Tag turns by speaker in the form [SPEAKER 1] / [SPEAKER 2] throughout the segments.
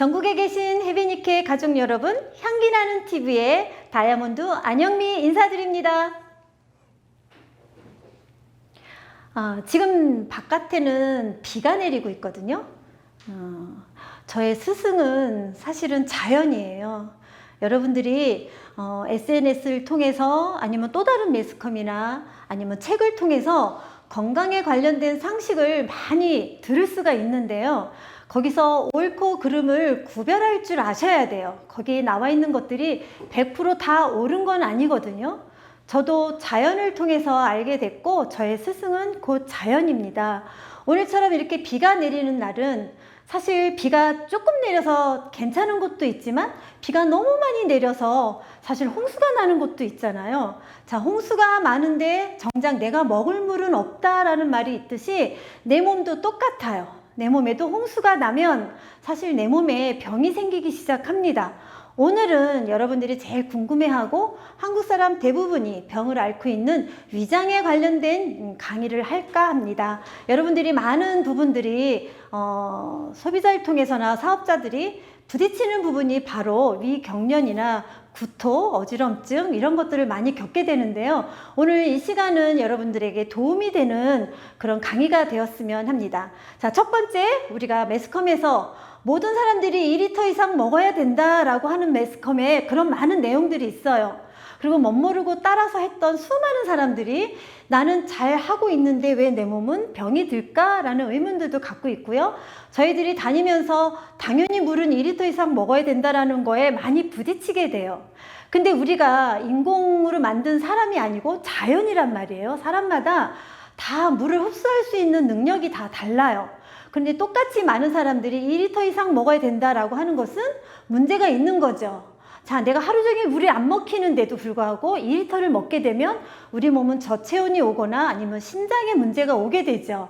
[SPEAKER 1] 전국에 계신 해비니케 가족 여러분, 향기나는 TV의 다이아몬드 안영미 인사드립니다. 아, 지금 바깥에는 비가 내리고 있거든요. 어, 저의 스승은 사실은 자연이에요. 여러분들이 어, SNS를 통해서 아니면 또 다른 매스컴이나 아니면 책을 통해서 건강에 관련된 상식을 많이 들을 수가 있는데요. 거기서 옳고 그름을 구별할 줄 아셔야 돼요. 거기에 나와 있는 것들이 100%다 옳은 건 아니거든요. 저도 자연을 통해서 알게 됐고 저의 스승은 곧 자연입니다. 오늘처럼 이렇게 비가 내리는 날은 사실 비가 조금 내려서 괜찮은 곳도 있지만 비가 너무 많이 내려서 사실 홍수가 나는 곳도 있잖아요. 자, 홍수가 많은데 정작 내가 먹을 물은 없다라는 말이 있듯이 내 몸도 똑같아요. 내 몸에도 홍수가 나면 사실 내 몸에 병이 생기기 시작합니다. 오늘은 여러분들이 제일 궁금해하고 한국 사람 대부분이 병을 앓고 있는 위장에 관련된 강의를 할까 합니다. 여러분들이 많은 부분들이 어, 소비자를 통해서나 사업자들이 부딪히는 부분이 바로 위경련이나 구토, 어지럼증 이런 것들을 많이 겪게 되는데요. 오늘 이 시간은 여러분들에게 도움이 되는 그런 강의가 되었으면 합니다. 자, 첫 번째 우리가 매스컴에서 모든 사람들이 2리터 이상 먹어야 된다라고 하는 매스컴에 그런 많은 내용들이 있어요. 그리고 멋모르고 따라서 했던 수많은 사람들이 나는 잘 하고 있는데 왜 내 몸은 병이 들까라는 의문들도 갖고 있고요. 저희들이 다니면서 당연히 물은 2리터 이상 먹어야 된다라는 거에 많이 부딪히게 돼요. 근데 우리가 인공으로 만든 사람이 아니고 자연이란 말이에요. 사람마다 다 물을 흡수할 수 있는 능력이 다 달라요. 근데 똑같이 많은 사람들이 2리터 이상 먹어야 된다라고 하는 것은 문제가 있는 거죠. 자, 내가 하루 종일 물이 안 먹히는데도 불구하고 2리터를 먹게 되면 우리 몸은 저체온이 오거나 아니면 신장에 문제가 오게 되죠.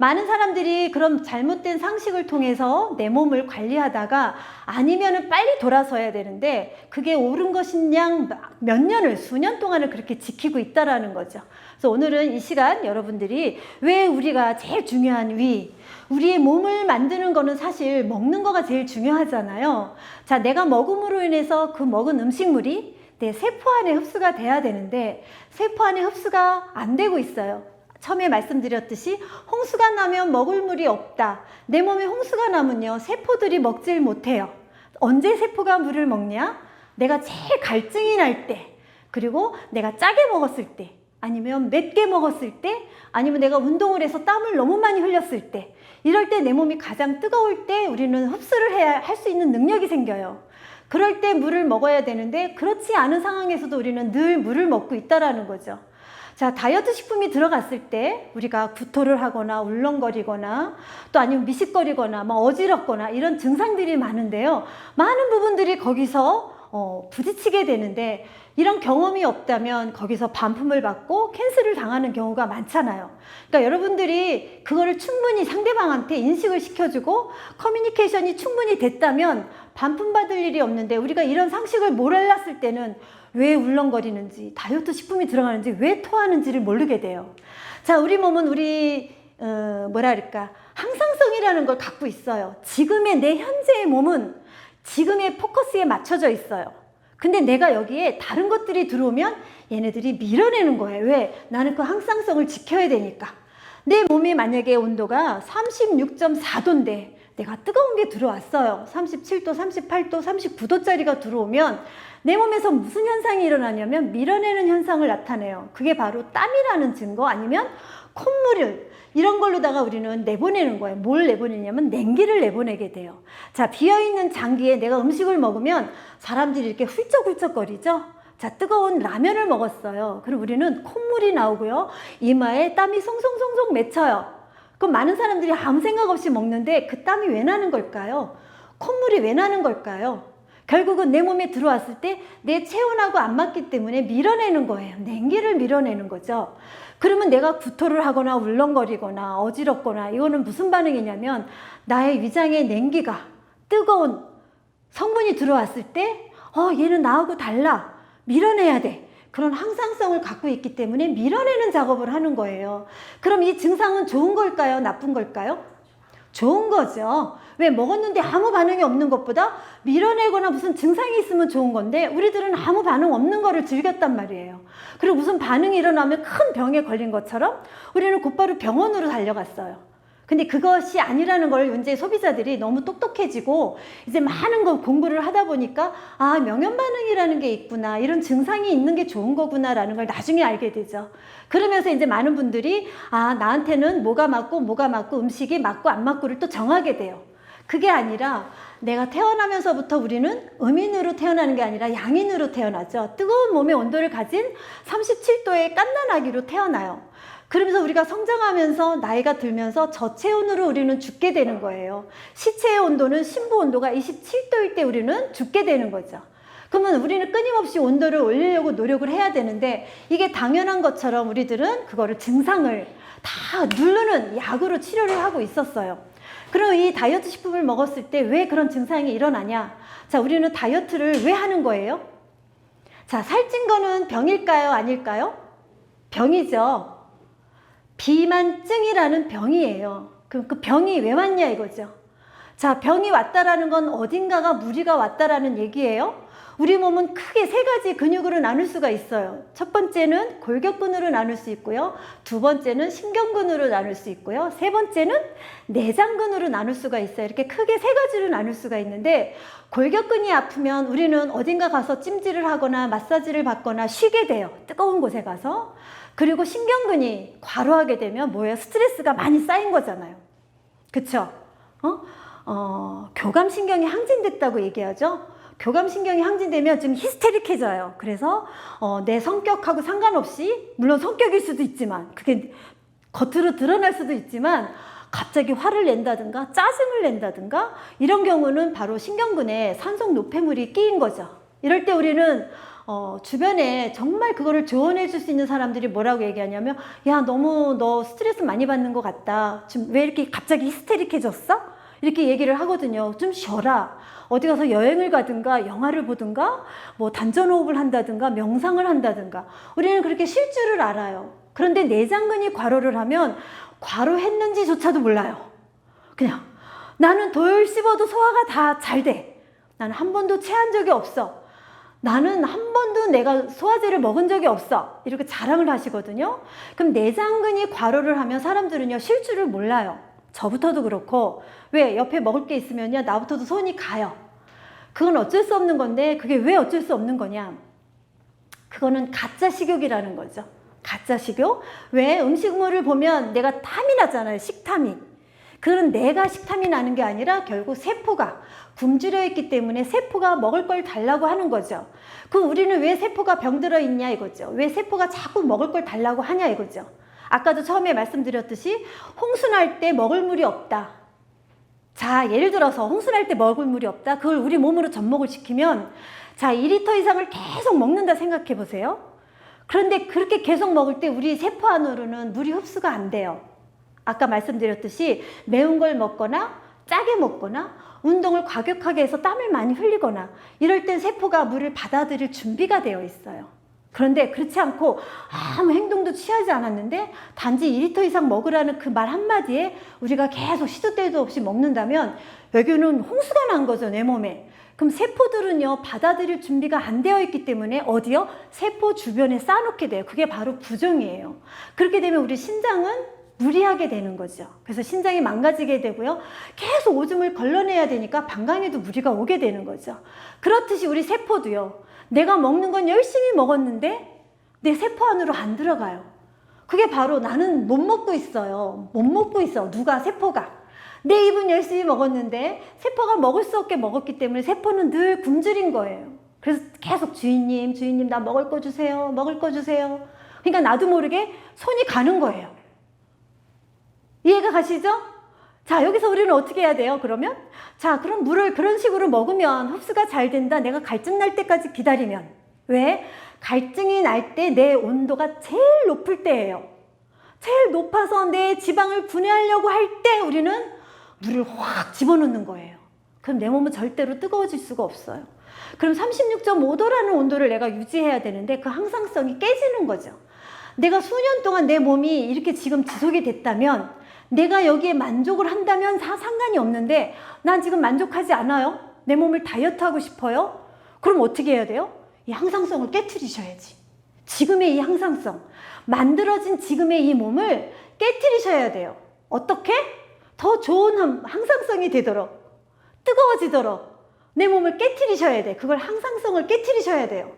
[SPEAKER 1] 많은 사람들이 그런 잘못된 상식을 통해서 내 몸을 관리하다가 아니면은 빨리 돌아서야 되는데 그게 옳은 것이냐 몇 년을 수년 동안을 그렇게 지키고 있다라는 거죠. 그래서 오늘은 이 시간 여러분들이 왜 우리가 제일 중요한 위 우리의 몸을 만드는 거는 사실 먹는 거가 제일 중요하잖아요. 자, 내가 먹음으로 인해서 그 먹은 음식물이 내 세포 안에 흡수가 돼야 되는데 세포 안에 흡수가 안 되고 있어요. 처음에 말씀드렸듯이 홍수가 나면 먹을 물이 없다. 내 몸에 홍수가 나면요. 세포들이 먹질 못해요. 언제 세포가 물을 먹냐? 내가 제일 갈증이 날 때, 그리고 내가 짜게 먹었을 때, 아니면 맵게 먹었을 때, 아니면 내가 운동을 해서 땀을 너무 많이 흘렸을 때, 이럴 때 내 몸이 가장 뜨거울 때 우리는 흡수를 해야 할 수 있는 능력이 생겨요. 그럴 때 물을 먹어야 되는데 그렇지 않은 상황에서도 우리는 늘 물을 먹고 있다라는 거죠. 자, 다이어트 식품이 들어갔을 때 우리가 구토를 하거나 울렁거리거나 또 아니면 미식거리거나 막 어지럽거나 이런 증상들이 많은데요. 많은 부분들이 거기서 어, 부딪히게 되는데 이런 경험이 없다면 거기서 반품을 받고 캔슬을 당하는 경우가 많잖아요. 그러니까 여러분들이 그거를 충분히 상대방한테 인식을 시켜주고 커뮤니케이션이 충분히 됐다면 반품받을 일이 없는데 우리가 이런 상식을 몰랐을 때는 왜 울렁거리는지 다이어트 식품이 들어가는지 왜 토하는지를 모르게 돼요. 자, 우리 몸은 우리 어, 뭐라 그럴까 항상성이라는 걸 갖고 있어요. 지금의 내 현재의 몸은 지금의 포커스에 맞춰져 있어요. 근데 내가 여기에 다른 것들이 들어오면 얘네들이 밀어내는 거예요. 왜? 나는 그 항상성을 지켜야 되니까. 내 몸이 만약에 온도가 36.4도인데 내가 뜨거운 게 들어왔어요. 37도, 38도, 39도짜리가 들어오면 내 몸에서 무슨 현상이 일어나냐면 밀어내는 현상을 나타내요. 그게 바로 땀이라는 증거 아니면 콧물을 이런 걸로다가 우리는 내보내는 거예요. 뭘 내보내냐면 냉기를 내보내게 돼요. 자, 비어있는 장기에 내가 음식을 먹으면 사람들이 이렇게 훌쩍훌쩍거리죠? 자, 뜨거운 라면을 먹었어요. 그럼 우리는 콧물이 나오고요. 이마에 땀이 송송송송 맺혀요. 그럼 많은 사람들이 아무 생각 없이 먹는데 그 땀이 왜 나는 걸까요? 콧물이 왜 나는 걸까요? 결국은 내 몸에 들어왔을 때 내 체온하고 안 맞기 때문에 밀어내는 거예요. 냉기를 밀어내는 거죠. 그러면 내가 구토를 하거나 울렁거리거나 어지럽거나 이거는 무슨 반응이냐면 나의 위장의 냉기가 뜨거운 성분이 들어왔을 때 어, 얘는 나하고 달라. 밀어내야 돼. 그런 항상성을 갖고 있기 때문에 밀어내는 작업을 하는 거예요. 그럼 이 증상은 좋은 걸까요? 나쁜 걸까요? 좋은 거죠. 왜 먹었는데 아무 반응이 없는 것보다 밀어내거나 무슨 증상이 있으면 좋은 건데 우리들은 아무 반응 없는 거를 즐겼단 말이에요. 그리고 무슨 반응이 일어나면 큰 병에 걸린 것처럼 우리는 곧바로 병원으로 달려갔어요. 근데 그것이 아니라는 걸 현재 소비자들이 너무 똑똑해지고 이제 많은 거 공부를 하다 보니까 아 명현 반응이라는 게 있구나 이런 증상이 있는 게 좋은 거구나라는 걸 나중에 알게 되죠. 그러면서 이제 많은 분들이 아 나한테는 뭐가 맞고 뭐가 맞고 음식이 맞고 안 맞고를 또 정하게 돼요. 그게 아니라 내가 태어나면서부터 우리는 음인으로 태어나는 게 아니라 양인으로 태어나죠. 뜨거운 몸의 온도를 가진 37도의 깐난아기로 태어나요. 그러면서 우리가 성장하면서 나이가 들면서 저체온으로 우리는 죽게 되는 거예요. 시체의 온도는 신부 온도가 27도일 때 우리는 죽게 되는 거죠. 그러면 우리는 끊임없이 온도를 올리려고 노력을 해야 되는데 이게 당연한 것처럼 우리들은 그거를 증상을 다 누르는 약으로 치료를 하고 있었어요. 그럼 이 다이어트 식품을 먹었을 때 왜 그런 증상이 일어나냐? 자, 우리는 다이어트를 왜 하는 거예요? 자, 살찐 거는 병일까요? 아닐까요? 병이죠. 비만증이라는 병이에요. 그럼 그 병이 왜 왔냐 이거죠. 자, 병이 왔다라는 건 어딘가가 무리가 왔다라는 얘기예요. 우리 몸은 크게 세 가지 근육으로 나눌 수가 있어요. 첫 번째는 골격근으로 나눌 수 있고요. 두 번째는 신경근으로 나눌 수 있고요. 세 번째는 내장근으로 나눌 수가 있어요. 이렇게 크게 세 가지로 나눌 수가 있는데 골격근이 아프면 우리는 어딘가 가서 찜질을 하거나 마사지를 받거나 쉬게 돼요. 뜨거운 곳에 가서. 그리고 신경근이 과로하게 되면 뭐예요? 스트레스가 많이 쌓인 거잖아요. 그쵸? 어? 어, 교감신경이 항진됐다고 얘기하죠? 교감신경이 항진되면 좀 히스테릭해져요. 그래서 어, 내 성격하고 상관없이 물론 성격일 수도 있지만 그게 겉으로 드러날 수도 있지만 갑자기 화를 낸다든가 짜증을 낸다든가 이런 경우는 바로 신경근에 산성 노폐물이 끼인 거죠. 이럴 때 우리는 어, 주변에 정말 그거를 조언해 줄 수 있는 사람들이 뭐라고 얘기하냐면 야 너무 너 스트레스 많이 받는 것 같다. 지금 왜 이렇게 갑자기 히스테릭해졌어? 이렇게 얘기를 하거든요. 좀 쉬어라. 어디 가서 여행을 가든가 영화를 보든가 뭐 단전호흡을 한다든가 명상을 한다든가 우리는 그렇게 쉴 줄을 알아요. 그런데 내장근이 과로를 하면 과로했는지조차도 몰라요. 그냥 나는 돌 씹어도 소화가 다 잘 돼. 나는 한 번도 체한 적이 없어. 나는 한 번도 내가 소화제를 먹은 적이 없어. 이렇게 자랑을 하시거든요. 그럼 내장근이 과로를 하면 사람들은요, 쉴 줄을 몰라요. 저부터도 그렇고, 왜? 옆에 먹을 게 있으면요, 나부터도 손이 가요. 그건 어쩔 수 없는 건데, 그게 왜 어쩔 수 없는 거냐? 그거는 가짜 식욕이라는 거죠. 가짜 식욕? 왜? 음식물을 보면 내가 탐이 나잖아요. 식탐이. 그건 내가 식탐이 나는 게 아니라 결국 세포가 굶주려 있기 때문에 세포가 먹을 걸 달라고 하는 거죠. 그 우리는 왜 세포가 병들어 있냐 이거죠. 왜 세포가 자꾸 먹을 걸 달라고 하냐 이거죠. 아까도 처음에 말씀드렸듯이 홍순할 때 먹을 물이 없다. 자, 예를 들어서 홍순할 때 먹을 물이 없다. 그걸 우리 몸으로 접목을 시키면 자, 2리터 이상을 계속 먹는다 생각해 보세요. 그런데 그렇게 계속 먹을 때 우리 세포 안으로는 물이 흡수가 안 돼요. 아까 말씀드렸듯이 매운 걸 먹거나 짜게 먹거나 운동을 과격하게 해서 땀을 많이 흘리거나 이럴 땐 세포가 물을 받아들일 준비가 되어 있어요. 그런데 그렇지 않고 아무 행동도 취하지 않았는데 단지 2리터 이상 먹으라는 그 말 한마디에 우리가 계속 시도 때도 없이 먹는다면 여기는 홍수가 난 거죠, 내 몸에. 그럼 세포들은요, 받아들일 준비가 안 되어 있기 때문에 어디요? 세포 주변에 쌓아놓게 돼요. 그게 바로 부종이에요. 그렇게 되면 우리 신장은 무리하게 되는 거죠. 그래서 신장이 망가지게 되고요. 계속 오줌을 걸러내야 되니까 방광에도 무리가 오게 되는 거죠. 그렇듯이 우리 세포도요. 내가 먹는 건 열심히 먹었는데 내 세포 안으로 안 들어가요. 그게 바로 나는 못 먹고 있어요. 못 먹고 있어. 누가 세포가. 내 입은 열심히 먹었는데 세포가 먹을 수 없게 먹었기 때문에 세포는 늘 굶주린 거예요. 그래서 계속 주인님, 주인님 나 먹을 거 주세요. 먹을 거 주세요. 그러니까 나도 모르게 손이 가는 거예요. 이해가 가시죠? 자, 여기서 우리는 어떻게 해야 돼요, 그러면? 자, 그럼 물을 그런 식으로 먹으면 흡수가 잘 된다. 내가 갈증 날 때까지 기다리면. 왜? 갈증이 날 때 내 온도가 제일 높을 때예요. 제일 높아서 내 지방을 분해하려고 할 때 우리는 물을 확 집어넣는 거예요. 그럼 내 몸은 절대로 뜨거워질 수가 없어요. 그럼 36.5도라는 온도를 내가 유지해야 되는데 그 항상성이 깨지는 거죠. 내가 수년 동안 내 몸이 이렇게 지금 지속이 됐다면 내가 여기에 만족을 한다면 다 상관이 없는데 난 지금 만족하지 않아요. 내 몸을 다이어트 하고 싶어요. 그럼 어떻게 해야 돼요? 이 항상성을 깨트리셔야지. 지금의 이 항상성, 만들어진 지금의 이 몸을 깨트리셔야 돼요. 어떻게? 더 좋은 함- 항상성이 되도록, 뜨거워지도록 내 몸을 깨트리셔야 돼. 그걸 항상성을 깨트리셔야 돼요.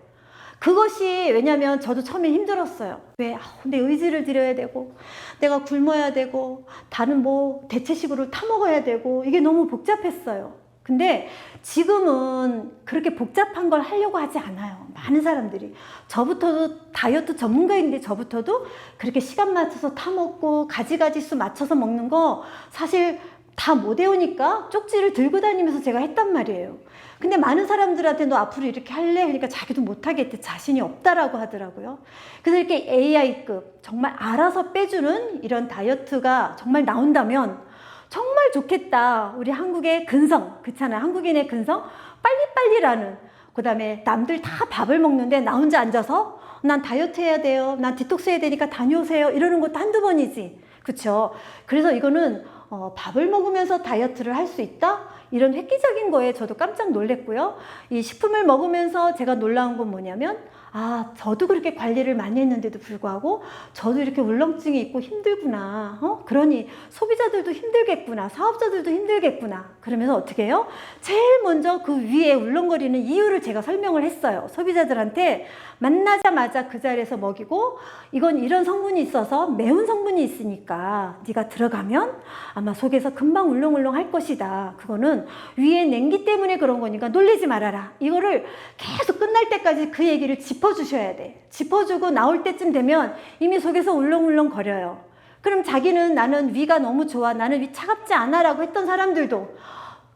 [SPEAKER 1] 그것이 왜냐면 저도 처음에 힘들었어요. 왜? 아, 내 의지를 들여야 되고, 내가 굶어야 되고, 다른 뭐 대체식으로 타먹어야 되고, 이게 너무 복잡했어요. 근데 지금은 그렇게 복잡한 걸 하려고 하지 않아요. 많은 사람들이. 저부터도 다이어트 전문가인데 저부터도 그렇게 시간 맞춰서 타먹고 가지가지 수 맞춰서 먹는 거 사실 다 못 외우니까 쪽지를 들고 다니면서 제가 했단 말이에요. 근데 많은 사람들한테 너 앞으로 이렇게 할래? 그러니까 자기도 못하겠대. 자신이 없다라고 하더라고요. 그래서 이렇게 AI급 정말 알아서 빼주는 이런 다이어트가 정말 나온다면 정말 좋겠다. 우리 한국의 근성, 그렇잖아요. 한국인의 근성, 빨리빨리라는. 그 다음에 남들 다 밥을 먹는데 나 혼자 앉아서 난 다이어트 해야 돼요. 난 디톡스 해야 되니까 다녀오세요. 이러는 것도 한두 번이지. 그쵸? 그래서 이거는 어, 밥을 먹으면서 다이어트를 할 수 있다? 이런 획기적인 거에 저도 깜짝 놀랐고요. 이 식품을 먹으면서 제가 놀라운 건 뭐냐면, 아, 저도 그렇게 관리를 많이 했는데도 불구하고, 저도 이렇게 울렁증이 있고 힘들구나. 어? 그러니 소비자들도 힘들겠구나. 사업자들도 힘들겠구나. 그러면서 어떻게 해요? 제일 먼저 그 위에 울렁거리는 이유를 제가 설명을 했어요. 소비자들한테 만나자마자 그 자리에서 먹이고, 이건 이런 성분이 있어서 매운 성분이 있으니까 네가 들어가면 아마 속에서 금방 울렁울렁 할 것이다. 그거는 위에 냉기 때문에 그런 거니까 놀리지 말아라. 이거를 계속 끝날 때까지 그 얘기를 짚어주셔야 돼. 짚어주고 나올 때쯤 되면 이미 속에서 울렁울렁 거려요. 그럼 자기는 나는 위가 너무 좋아. 나는 위 차갑지 않아. 라고 했던 사람들도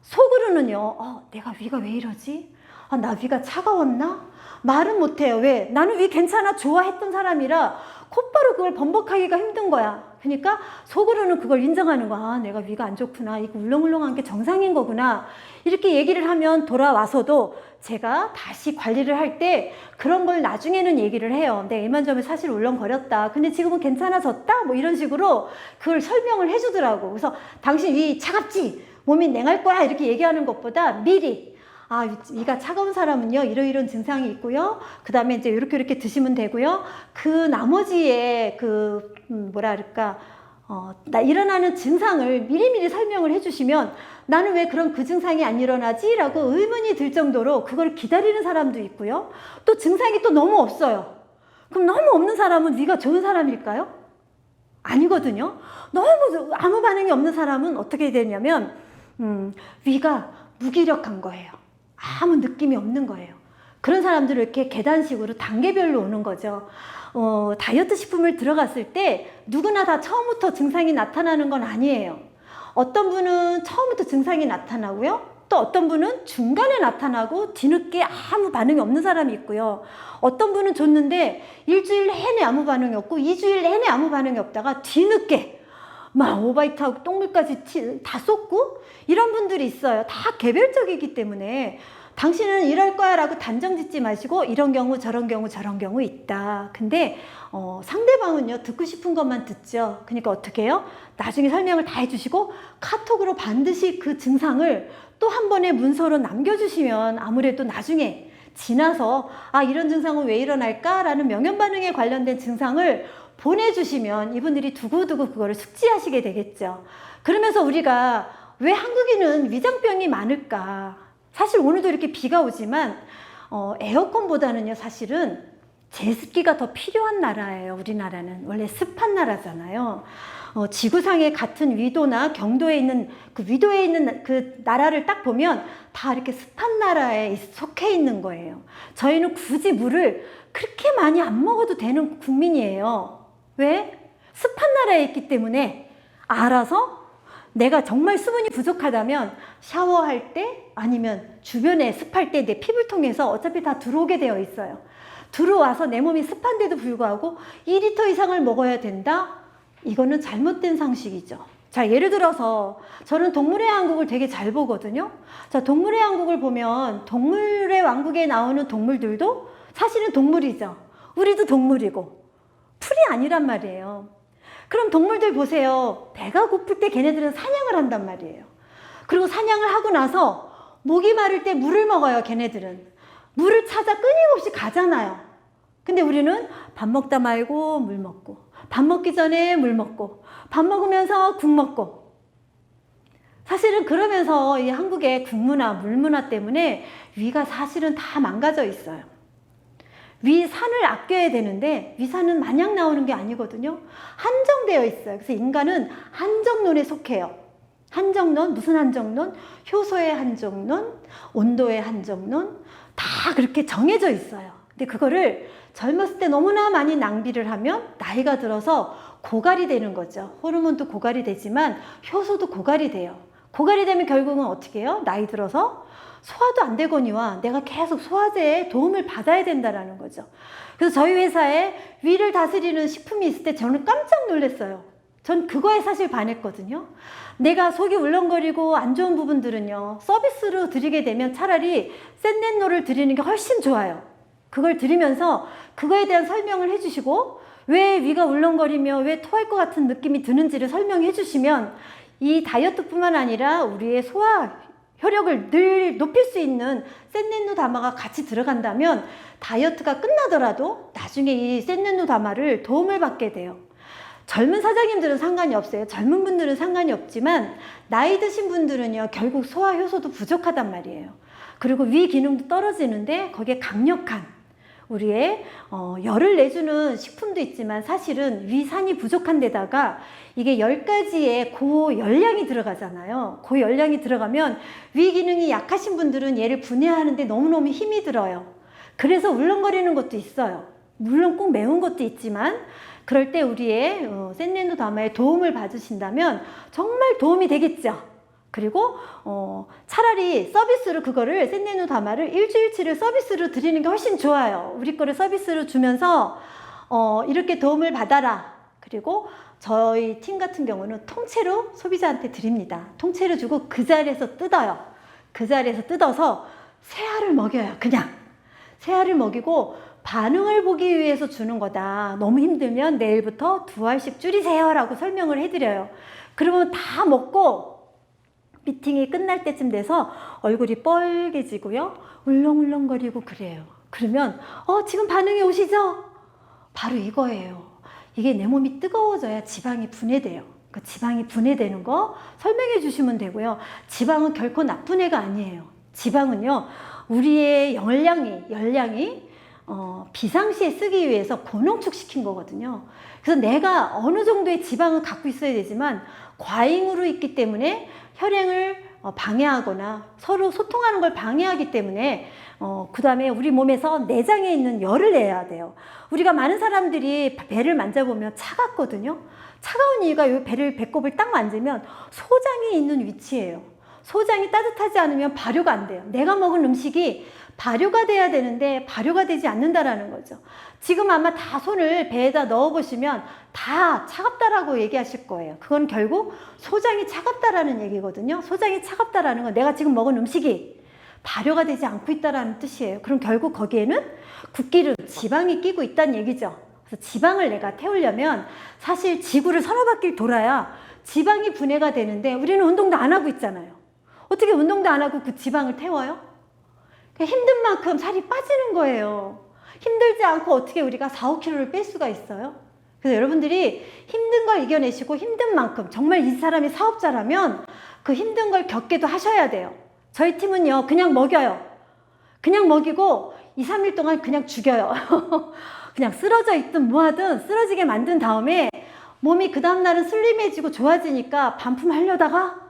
[SPEAKER 1] 속으로는요, 어, 내가 위가 왜 이러지? 아, 나 위가 차가웠나? 말은 못해요. 왜? 나는 위 괜찮아. 좋아했던 사람이라 곧바로 그걸 번복하기가 힘든 거야. 그러니까 속으로는 그걸 인정하는 거야. 아, 내가 위가 안 좋구나. 이거 울렁울렁한 게 정상인 거구나. 이렇게 얘기를 하면 돌아와서도 제가 다시 관리를 할 때 그런 걸 나중에는 얘기를 해요. 내 이만저만 사실 울렁거렸다. 근데 지금은 괜찮아졌다? 뭐 이런 식으로 그걸 설명을 해주더라고. 그래서 당신 위 차갑지? 몸이 냉할 거야. 이렇게 얘기하는 것보다 미리 아, 위- 위가 차가운 사람은요, 이러이런 증상이 있고요. 그 다음에 이제 이렇게 이렇게 드시면 되고요. 그 나머지의 그, 음, 그럴까, 어, 나 일어나는 증상을 미리미리 설명을 해주시면 나는 왜 그런 그 증상이 안 일어나지? 라고 의문이 들 정도로 그걸 기다리는 사람도 있고요. 또 증상이 또 너무 없어요. 그럼 너무 없는 사람은 위가 좋은 사람일까요? 아니거든요. 너무 아무 반응이 없는 사람은 어떻게 되냐면, 음, 위가 무기력한 거예요. 아무 느낌이 없는 거예요. 그런 사람들은 이렇게 계단식으로 단계별로 오는 거죠. 어, 다이어트 식품을 들어갔을 때 누구나 다 처음부터 증상이 나타나는 건 아니에요. 어떤 분은 처음부터 증상이 나타나고요. 또 어떤 분은 중간에 나타나고 뒤늦게 아무 반응이 없는 사람이 있고요. 어떤 분은 줬는데 일주일 내내 아무 반응이 없고 이주일 내내 아무 반응이 없다가 뒤늦게 막 오바이트하고 똥물까지 티- 다 쏟고 이런 분들이 있어요. 다 개별적이기 때문에 당신은 이럴 거야 라고 단정 짓지 마시고 이런 경우 저런 경우 저런 경우 있다. 근데 어, 상대방은요 듣고 싶은 것만 듣죠. 그러니까 어떻게 해요? 나중에 설명을 다 해주시고 카톡으로 반드시 그 증상을 또 한 번의 문서로 남겨주시면 아무래도 나중에 지나서 아 이런 증상은 왜 일어날까 라는 명현 반응에 관련된 증상을 보내주시면 이분들이 두고두고 그거를 숙지하시게 되겠죠. 그러면서 우리가 왜 한국인은 위장병이 많을까? 사실 오늘도 이렇게 비가 오지만 어, 에어컨보다는요 사실은 제습기가 더 필요한 나라예요. 우리나라는 원래 습한 나라잖아요. 어, 지구상의 같은 위도나 경도에 있는 그 위도에 있는 그 나라를 딱 보면 다 이렇게 습한 나라에 속해 있는 거예요. 저희는 굳이 물을 그렇게 많이 안 먹어도 되는 국민이에요. 왜? 습한 나라에 있기 때문에 알아서 내가 정말 수분이 부족하다면 샤워할 때 아니면 주변에 습할 때 내 피부를 통해서 어차피 다 들어오게 되어 있어요. 들어와서 내 몸이 습한데도 불구하고 2리터 이상을 먹어야 된다? 이거는 잘못된 상식이죠. 자, 예를 들어서 저는 동물의 왕국을 되게 잘 보거든요. 자, 동물의 왕국을 보면 동물의 왕국에 나오는 동물들도 사실은 동물이죠. 우리도 동물이고 풀이 아니란 말이에요. 그럼 동물들 보세요. 배가 고플 때 걔네들은 사냥을 한단 말이에요. 그리고 사냥을 하고 나서 목이 마를 때 물을 먹어요, 걔네들은. 물을 찾아 끊임없이 가잖아요. 근데 우리는 밥 먹다 말고 물 먹고, 밥 먹기 전에 물 먹고, 밥 먹으면서 국 먹고. 사실은 그러면서 이 한국의 국문화, 물문화 때문에 위가 사실은 다 망가져 있어요. 위산을 아껴야 되는데 위산은 마냥 나오는 게 아니거든요. 한정되어 있어요. 그래서 인간은 한정론에 속해요. 한정론, 무슨 한정론? 효소의 한정론, 온도의 한정론, 다 그렇게 정해져 있어요. 근데 그거를 젊었을 때 너무나 많이 낭비를 하면 나이가 들어서 고갈이 되는 거죠. 호르몬도 고갈이 되지만 효소도 고갈이 돼요. 고갈이 되면 결국은 어떻게 해요? 나이 들어서 소화도 안 되거니와 내가 계속 소화제에 도움을 받아야 된다라는 거죠. 그래서 저희 회사에 위를 다스리는 식품이 있을 때 저는 깜짝 놀랐어요. 전 그거에 사실 반했거든요. 내가 속이 울렁거리고 안 좋은 부분들은요, 서비스로 드리게 되면 차라리 센넨노를 드리는 게 훨씬 좋아요. 그걸 드리면서 그거에 대한 설명을 해주시고, 왜 위가 울렁거리며 왜 토할 것 같은 느낌이 드는지를 설명해 주시면 이 다이어트뿐만 아니라 우리의 소화 효력을 늘 높일 수 있는 센넨노 다마가 같이 들어간다면 다이어트가 끝나더라도 나중에 이 센넨노 다마를 도움을 받게 돼요. 젊은 사장님들은 상관이 없어요. 젊은 분들은 상관이 없지만 나이 드신 분들은요 결국 소화 효소도 부족하단 말이에요. 그리고 위 기능도 떨어지는데 거기에 강력한 우리의 어, 열을 내주는 식품도 있지만 사실은 위산이 부족한 데다가 이게 10가지의 고열량이 들어가잖아요. 고열량이 들어가면 위 기능이 약하신 분들은 얘를 분해하는데 너무너무 힘이 들어요. 그래서 울렁거리는 것도 있어요. 물론 꼭 매운 것도 있지만 그럴 때 우리의 어, 센넨도 다마에 도움을 받으신다면 정말 도움이 되겠죠. 그리고 어, 차라리 서비스로 그거를 센네누 다마를 일주일치를 서비스로 드리는 게 훨씬 좋아요. 우리 거를 서비스로 주면서 어, 이렇게 도움을 받아라. 그리고 저희 팀 같은 경우는 통째로 소비자한테 드립니다. 통째로 주고 그 자리에서 뜯어요. 그 자리에서 뜯어서 새알을 먹여요. 그냥 새알을 먹이고 반응을 보기 위해서 주는 거다. 너무 힘들면 내일부터 두 알씩 줄이세요라고 설명을 해드려요. 그러면 다 먹고 미팅이 끝날 때쯤 돼서 얼굴이 뻘개지고요. 울렁울렁거리고 그래요. 그러면 어 지금 반응이 오시죠? 바로 이거예요. 이게 내 몸이 뜨거워져야 지방이 분해돼요. 그 지방이 분해되는 거 설명해 주시면 되고요. 지방은 결코 나쁜 애가 아니에요. 지방은요, 우리의 열량이, 열량이 어, 비상시에 쓰기 위해서 고농축시킨 거거든요. 그래서 내가 어느 정도의 지방을 갖고 있어야 되지만 과잉으로 있기 때문에 혈행을 어, 방해하거나 서로 소통하는 걸 방해하기 때문에 어, 그 다음에 우리 몸에서 내장에 있는 열을 내야 돼요. 우리가 많은 사람들이 배를 만져보면 차갑거든요. 차가운 이유가 이 배를 배꼽을 딱 만지면 소장이 있는 위치예요. 소장이 따뜻하지 않으면 발효가 안 돼요. 내가 먹은 음식이 발효가 돼야 되는데 발효가 되지 않는다라는 거죠. 지금 아마 다 손을 배에다 넣어 보시면 다 차갑다라고 얘기하실 거예요. 그건 결국 소장이 차갑다라는 얘기거든요. 소장이 차갑다라는 건 내가 지금 먹은 음식이 발효가 되지 않고 있다라는 뜻이에요. 그럼 결국 거기에는 국기를 지방이 끼고 있다는 얘기죠. 그래서 지방을 내가 태우려면 사실 지구를 서너 바퀴 돌아야 지방이 분해가 되는데 우리는 운동도 안 하고 있잖아요. 어떻게 운동도 안 하고 그 지방을 태워요? 힘든 만큼 살이 빠지는 거예요. 힘들지 않고 어떻게 우리가 4, 5kg를 뺄 수가 있어요? 그래서 여러분들이 힘든 걸 이겨내시고 힘든 만큼 정말 이 사람이 사업자라면 그 힘든 걸 겪게도 하셔야 돼요. 저희 팀은요, 그냥 먹여요. 그냥 먹이고 2, 3일 동안 그냥 죽여요. 그냥 쓰러져 있든 뭐하든 쓰러지게 만든 다음에 몸이 그 다음날은 슬림해지고 좋아지니까 반품하려다가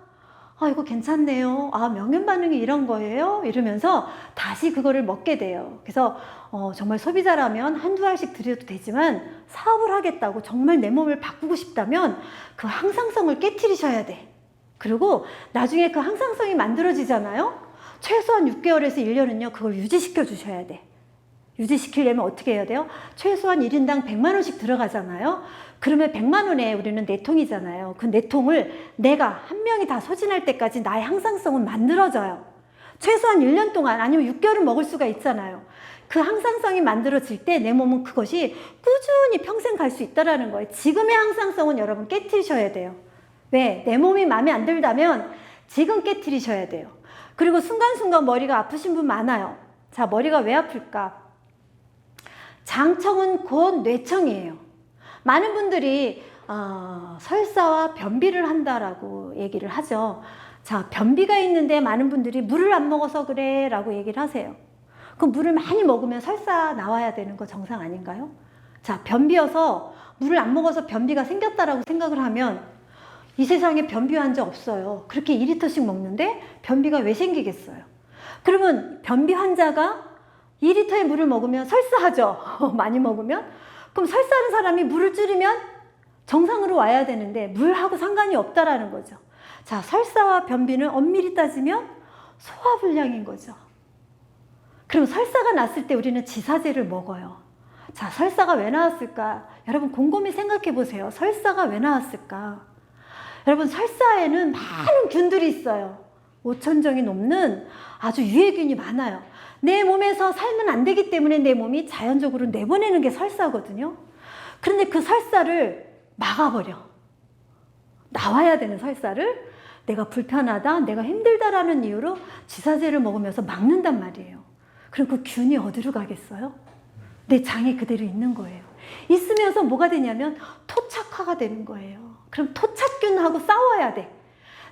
[SPEAKER 1] 아, 이거 괜찮네요. 아, 명현 반응이 이런 거예요? 이러면서 다시 그거를 먹게 돼요. 그래서 어, 정말 소비자라면 한두 알씩 드려도 되지만 사업을 하겠다고 정말 내 몸을 바꾸고 싶다면 그 항상성을 깨뜨리셔야 돼. 그리고 나중에 그 항상성이 만들어지잖아요? 최소한 6개월에서 1년은요, 그걸 유지시켜 주셔야 돼. 유지시키려면 어떻게 해야 돼요? 최소한 1인당 100만원씩 들어가잖아요? 그러면 100만 원에 우리는 네 통이잖아요. 그 네 통을 내가 한 명이 다 소진할 때까지 나의 항상성은 만들어져요. 최소한 1년 동안 아니면 6개월은 먹을 수가 있잖아요. 그 항상성이 만들어질 때 내 몸은 그것이 꾸준히 평생 갈 수 있다라는 거예요. 지금의 항상성은 여러분 깨트리셔야 돼요. 왜? 내 몸이 마음에 안 들다면 지금 깨트리셔야 돼요. 그리고 순간순간 머리가 아프신 분 많아요. 자, 머리가 왜 아플까? 장청은 곧 뇌청이에요. 많은 분들이 어, 설사와 변비를 한다라고 얘기를 하죠. 자, 변비가 있는데 많은 분들이 물을 안 먹어서 그래 라고 얘기를 하세요. 그럼 물을 많이 먹으면 설사 나와야 되는 거 정상 아닌가요? 자, 변비여서 물을 안 먹어서 변비가 생겼다라고 생각을 하면 이 세상에 변비 환자 없어요. 그렇게 2리터씩 먹는데 변비가 왜 생기겠어요? 그러면 변비 환자가 2리터의 물을 먹으면 설사하죠. 많이 먹으면. 그럼 설사하는 사람이 물을 줄이면 정상으로 와야 되는데 물하고 상관이 없다라는 거죠. 자, 설사와 변비는 엄밀히 따지면 소화불량인 거죠. 그럼 설사가 났을 때 우리는 지사제를 먹어요. 자, 설사가 왜 나왔을까? 여러분 곰곰이 생각해 보세요. 설사가 왜 나왔을까? 여러분 설사에는 많은 균들이 있어요. 5천 종이 넘는 아주 유해균이 많아요. 내 몸에서 살면 안 되기 때문에 내 몸이 자연적으로 내보내는 게 설사거든요. 그런데 그 설사를 막아버려. 나와야 되는 설사를 내가 불편하다, 내가 힘들다라는 이유로 지사제를 먹으면서 막는단 말이에요. 그럼 그 균이 어디로 가겠어요? 내 장에 그대로 있는 거예요. 있으면서 뭐가 되냐면 토착화가 되는 거예요. 그럼 토착균하고 싸워야 돼.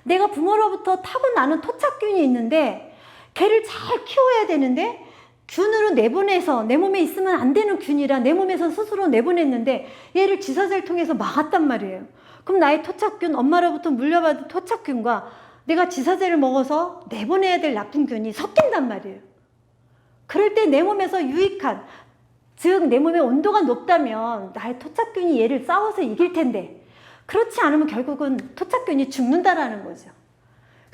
[SPEAKER 1] 내가 부모로부터 타고나는 토착균이 있는데 걔를 잘 키워야 되는데 균으로 내보내서 내 몸에 있으면 안 되는 균이라 내 몸에서 스스로 내보냈는데 얘를 지사제를 통해서 막았단 말이에요. 그럼 나의 토착균, 엄마로부터 물려받은 토착균과 내가 지사제를 먹어서 내보내야 될 나쁜 균이 섞인단 말이에요. 그럴 때 내 몸에서 유익한, 즉, 내 몸의 온도가 높다면 나의 토착균이 얘를 싸워서 이길 텐데, 그렇지 않으면 결국은 토착균이 죽는다라는 거죠.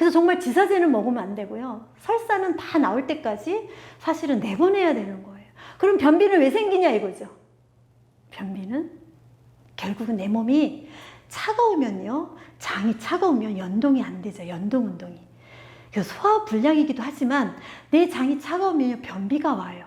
[SPEAKER 1] 그래서 정말 지사제는 먹으면 안 되고요. 설사는 다 나올 때까지 사실은 내보내야 되는 거예요. 그럼 변비는 왜 생기냐 이거죠. 변비는 결국은 내 몸이 차가우면요. 장이 차가우면 연동이 안 되죠. 연동 운동이. 그래서 소화 불량이기도 하지만 내 장이 차가우면 변비가 와요.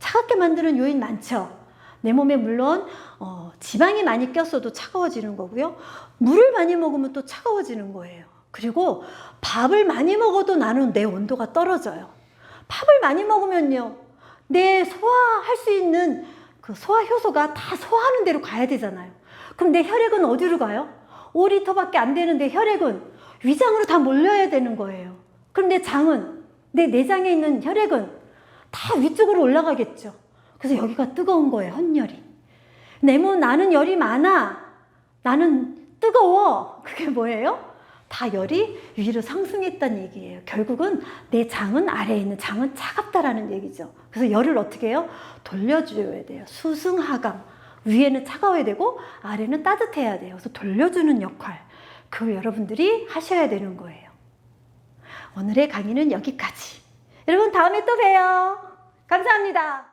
[SPEAKER 1] 차갑게 만드는 요인 많죠. 내 몸에 물론 어, 지방이 많이 꼈어도 차가워지는 거고요. 물을 많이 먹으면 또 차가워지는 거예요. 그리고 밥을 많이 먹어도 나는 내 온도가 떨어져요. 밥을 많이 먹으면요. 내 소화할 수 있는 그 소화 효소가 다 소화하는 대로 가야 되잖아요. 그럼 내 혈액은 어디로 가요? 5리터밖에 안 되는데 혈액은 위장으로 다 몰려야 되는 거예요. 그럼 내 장은, 내 내장에 있는 혈액은 다 위쪽으로 올라가겠죠. 그래서 여기가 뜨거운 거예요, 헌열이. 내몸 나는 열이 많아. 나는 뜨거워. 그게 뭐예요? 다 열이 위로 상승했다는 얘기예요. 결국은 내 장은 아래에 있는 장은 차갑다라는 얘기죠. 그래서 열을 어떻게 해요? 돌려줘야 돼요. 수승하강. 위에는 차가워야 되고 아래는 따뜻해야 돼요. 그래서 돌려주는 역할. 그걸 여러분들이 하셔야 되는 거예요. 오늘의 강의는 여기까지. 여러분 다음에 또 봬요. 감사합니다.